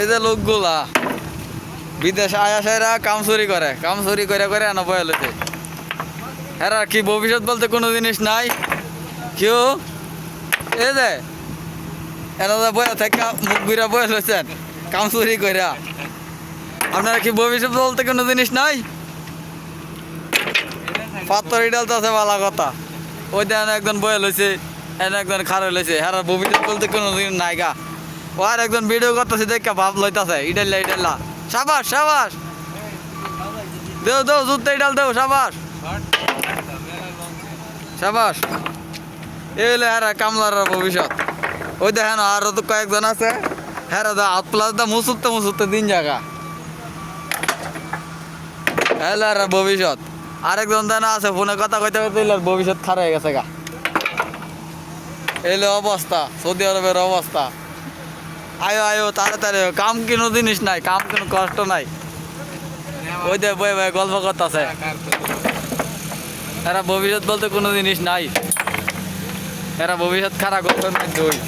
এই যে লোকগুলা বিদেশ আয়াসেরা কাম চুরি করে, কাম চুরি করে করে আনা বয়ে লইছে এরা কি ভবিষ্যৎ বলতে কোনো জিনিস নাই। কেউ? এই যে যে বয়ে থেকে মুখ ঘুরা বয়ে লইছেন, কাম চুরি করে আপনারা কি ভবিষ্যৎ বলতে কোনো জিনিস নাই? পাত্র ইডাল তো আছে ভালো কথা। ওই দেন একজন বয়ে লইছে, এনে একজন খারাপ লইছে। হ্যাঁ ভবিষ্যৎ বলতে কোনো জিনিস নাই গা। আর একজন ভিডিও করতেছে, দেখে ভাব লইতাছে ইডাল্লা ইডাল্লা সাবাস সাবাস। দেও দেও জুতে ইডাল দেও, সাবাস। সাবাস। এই হলো হ্যাঁ কামলার ভবিষ্যৎ। ওই দেখেন, আরও তো কয়েকজন আছে। হ্যাঁ দা হাত প্লাস দা মুসুতে মুসুতে দিন জায়গা আর ভবিষ্যৎ। আরেকজন জানা আছে, ফোনে কথা কইতে কইতে ভবিষ্যৎ খারাপ হয়ে গেছে গা। এলো অবস্থা, সৌদি আরবের অবস্থা। আয়ো আয়ো, তাড়াতাড়ি। কাম কোনো জিনিস নাই, কাম কোনো কষ্ট নাই। ওই দে বই বই গল্প করতেছে। এরা ভবিষ্যৎ বলতে কোনো জিনিস নাই। এরা ভবিষ্যৎ খারাপ গল্প নাই, দই।